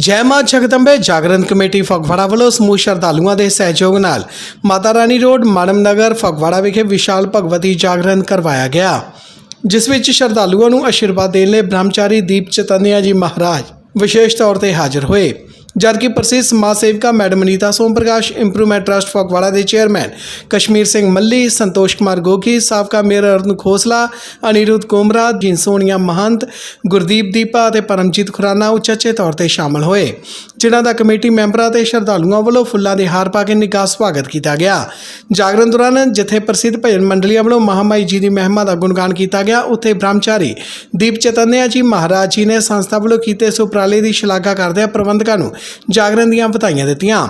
ਜੈ ਮਾਂ ਜਗਦੰਬੇ, ਜਾਗਰਣ ਕਮੇਟੀ ਫਗਵਾੜਾ ਵੱਲੋਂ ਸਮੂਹ ਸ਼ਰਧਾਲੂਆਂ ਦੇ ਸਹਿਯੋਗ ਨਾਲ ਮਾਤਾ ਰਾਣੀ ਰੋਡ ਮਾਨਮ ਨਗਰ, ਫਗਵਾੜਾ ਵਿਖੇ ਵਿਸ਼ਾਲ ਭਗਵਤੀ ਜਾਗਰਣ ਕਰਵਾਇਆ ਗਿਆ। ਜਿਸ ਵਿੱਚ ਸ਼ਰਧਾਲੂਆਂ ਨੂੰ ਆਸ਼ੀਰਵਾਦ ਦੇਣ ਲਈ ਬ੍ਰਹਮਚਾਰੀ ਦੀਪ ਚਤਨਿਆ ਜੀ ਮਹਾਰਾਜ ਵਿਸ਼ੇਸ਼ ਤੌਰ ਤੇ ਹਾਜ਼ਰ ਹੋਏ। ਜਦਕਿ ਪ੍ਰਸਿੱਧ ਸਮਾਜ ਸੇਵਿਕਾ madam Anita Som Prakash improvement trust Phagwara ਦੇ ਚੇਅਰਮੈਨ ਕਸ਼ਮੀਰ ਸਿੰਘ ਮੱਲੀ, ਸੰਤੋਸ਼ ਕੁਮਾਰ ਗੋਗੀ ਸਾਬਕਾ ਮੇਅਰ ਅਰੁਣ ਖੋਸਲਾ, ਅਨੀਰੁੱਧ ਕੋਮਰਾ ਜਿੰਸੋਨੀਆ ਮਹੰਤ, ਗੁਰਦੀਪ ਦੀਪਾ ਅਤੇ ਪਰਮਜੀਤ ਖੁਰਾਨਾ ਉਚੇਚੇ ਤੌਰ ਤੇ ਸ਼ਾਮਲ ਹੋਏ। ਜਿਨ੍ਹਾਂ ਦਾ ਕਮੇਟੀ ਮੈਂਬਰਾਂ ਤੇ ਸ਼ਰਧਾਲੂਆਂ ਵੱਲੋਂ ਫੁੱਲਾਂ ਦੇ ਹਾਰ ਪਾ ਕੇ ਨਿੱਘਾ ਸਵਾਗਤ ਕੀਤਾ ਗਿਆ। ਜਾਗਰਣ ਦੌਰਾਨ ਜਿੱਥੇ ਪ੍ਰਸਿੱਧ ਭਜਨ ਮੰਡਲੀਆਂ ਵੱਲੋਂ ਮਹਾਮਾਈ ਜੀ ਦੀ ਮਹਿਮਾ ਦਾ ਗੁਣਗਾਨ ਕੀਤਾ ਗਿਆ, ਉੱਥੇ ਬ੍ਰਹਮਚਾਰੀ ਦੀਪ ਚਤਨਿਆ ਜੀ ਮਹਾਰਾਜ ਜੀ ਨੇ ਸੰਸਥਾ ਵੱਲੋਂ ਕੀਤੇ ਇਸ ਉਪਰਾਲੇ ਦੀ ਸ਼ਲਾਘਾ ਕਰਦਿਆਂ ਪ੍ਰਬੰਧਕਾਂ ਨੂੰ ਜਾਗਰਣ ਦੀਆਂ ਵਧਾਈਆਂ ਦਿੱਤੀਆਂ।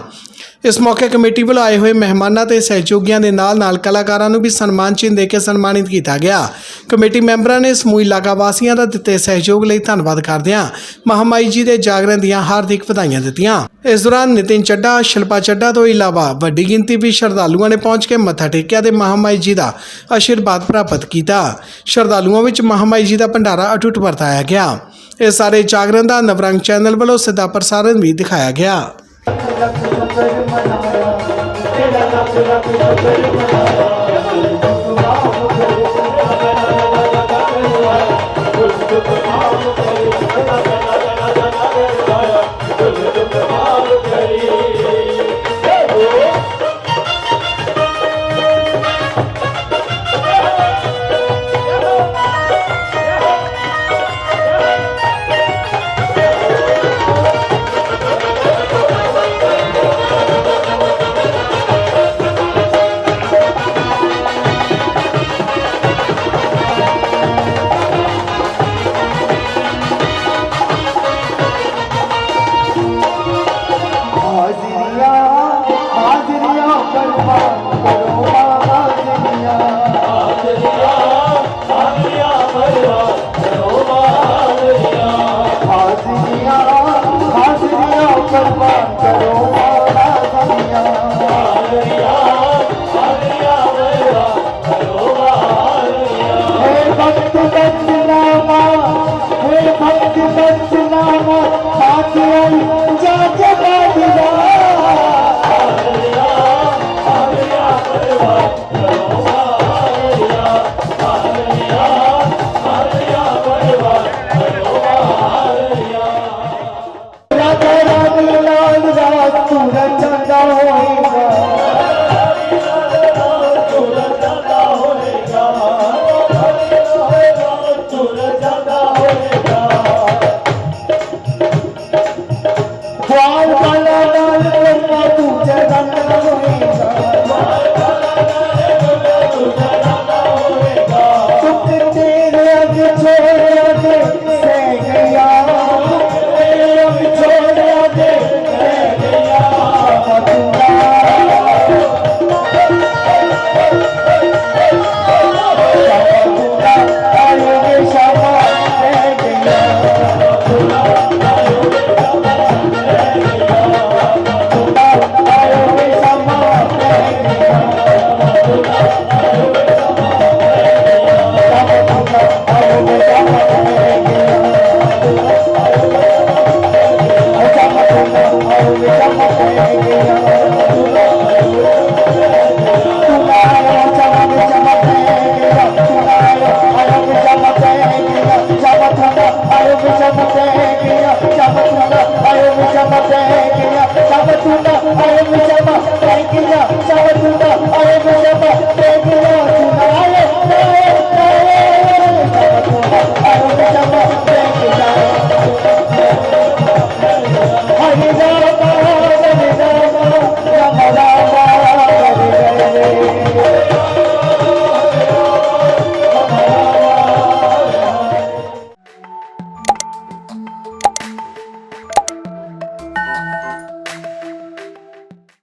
ਇਸ ਮੌਕੇ ਕਮੇਟੀ ਵੱਲੋਂ ਆਏ ਹੋਏ ਮਹਿਮਾਨਾਂ ਤੇ ਸਹਿਯੋਗੀਆਂ ਦੇ ਨਾਲ ਨਾਲ ਕਲਾਕਾਰਾਂ ਨੂੰ ਵੀ ਸਨਮਾਨ ਚਿੰਨ੍ਹ ਦੇ ਕੇ ਸਨਮਾਨਿਤ ਕੀਤਾ ਗਿਆ। ਕਮੇਟੀ ਮੈਂਬਰਾਂ ਨੇ ਸਮੂਹ ਇਲਾਕਾ ਵਾਸੀਆਂ ਦਾ ਦਿੱਤੇ ਸਹਿਯੋਗ ਲਈ ਧੰਨਵਾਦ ਕਰਦਿਆਂ ਮਹਾਮਾਈ ਜੀ ਦੇ ਜਾਗਰਣ ਦੀਆਂ ਹਾਰਦਿਕ ਵਧਾਈਆਂ ਦਿੱਤੀਆਂ। ਇਸ ਦੌਰਾਨ ਨਿਤਿਨ ਚੱਡਾ ਸ਼ਿਲਪਾ ਚੱਡਾ ਤੋਂ ਇਲਾਵਾ ਵੱਡੀ ਗਿਣਤੀ ਵਿੱਚ ਸ਼ਰਧਾਲੂਆਂ ਨੇ ਪਹੁੰਚ ਕੇ ਮੱਥਾ ਟੇਕਿਆ ਤੇ ਮਹਾਮਾਈ ਜੀ ਦਾ ਆਸ਼ੀਰਵਾਦ ਪ੍ਰਾਪਤ ਕੀਤਾ। ਸ਼ਰਧਾਲੂਆਂ ਵਿੱਚ ਮਹਾਮਾਈ ਜੀ ਦਾ ਭੰਡਾਰਾ ਅਟੁੱਟ ਵਰਤਾਇਆ ਗਿਆ। ਇਹ ਸਾਰੇ ਜਾਗਰਣ ਦਾ ਨਵਰੰਗ ਚੈਨਲ ਵੱਲੋਂ ਸਿੱਧਾ ਪ੍ਰਸਾਰਣ ਵੀ ਦਿਖਾਇਆ ਗਿਆ। ਹਾਜ਼ਰੀਆਂ